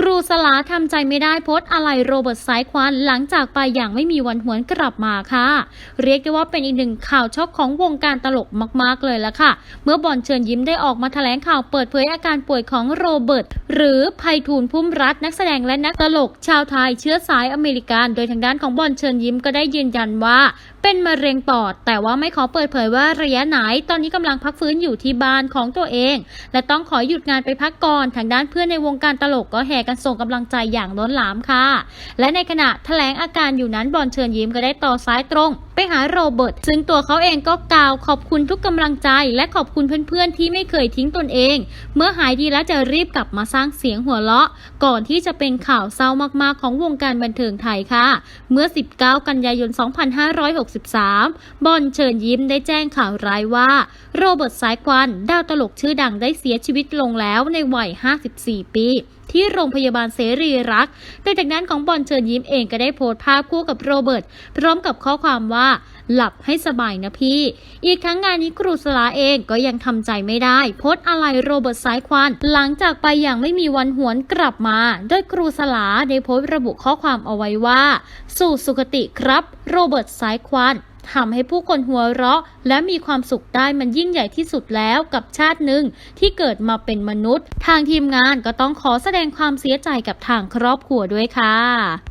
ครูสลาทำใจไม่ได้โพสอะไรโรเบิร์ตสายควันหลังจากไปอย่างไม่มีวันหวนกลับมาค่ะ เรียกได้ว่าเป็นอีกหนึ่งข่าวช็อกของวงการตลกมากๆเลยละค่ะ เมื่อบอลเชิญยิ้มได้ออกมาแถลงข่าวเปิดเผยอาการป่วยของโรเบิร์ตหรือไพฑูรย์พุ่มรัตน์นักแสดงและนักตลก ชาวไทยเชื้อสายอเมริกัน โดยทางด้านของบอลเชิญยิ้มก็ได้ยืนยันว่าเป็นมะเร็งปอด แต่ว่าไม่ขอเปิดเผยว่าระยะไหน ตอนนี้กำลังพักฟื้นอยู่ที่บ้านของตัวเอง และต้องขอหยุดงานไปพักก่อนทางด้านเพื่อนในวงการตลกก็แห่กันส่งกำลังใจอย่างล้นหลามค่ะ และในขณะแถลงอาการอยู่นั้นบอลเชิญยิ้มก็ได้ต่อสายตรง ไปหาโรเบิร์ตซึ่งตัวเขาเองก็กล่าวขอบคุณทุกกำลังใจ และขอบคุณเพื่อนๆที่ไม่เคยทิ้งตนเอง เมื่อหายดีแล้วจะรีบกลับมาสร้างเสียงหัวเราะ ก่อนที่จะเป็นข่าวเศร้ามากๆ ของวงการบันเทิงไทยค่ะ เมื่อ 19 กันยายน 2563 บอลเชิญยิ้มได้แจ้งข่าวร้ายว่า โรเบิร์ตสายควันดาวตลกชื่อดังได้เสียชีวิตลงแล้วในวัย 54 ปีที่โรงพยาบาลเสรีรักษ์โดจากนั้นของบอลเชิญยิ้มเองก็ได้โพสต์ภาพคู่กับโรเบิร์ตพร้อมกับข้อความว่าหลับให้สบายนะพี่ อีกทั้งงานนี้ครูสลาเองก็ยังทำใจไม่ได้ โพสอะไรโรเบิร์ตสายควัน หลังจากไปอย่างไม่มีวันหวนกลับมา โดยครูสลาได้โพสต์ระบุข้อความเอาไว้ว่า สู่สุคติครับ โรเบิร์ตสายควันทำให้ผู้คนหัวเราะ และมีความสุขได้มันยิ่งใหญ่ที่สุดแล้วกับชาติหนึ่งที่เกิดมาเป็นมนุษย์ ทางทีมงานก็ต้องขอแสดงความเสียใจกับทางครอบครัวด้วยค่ะ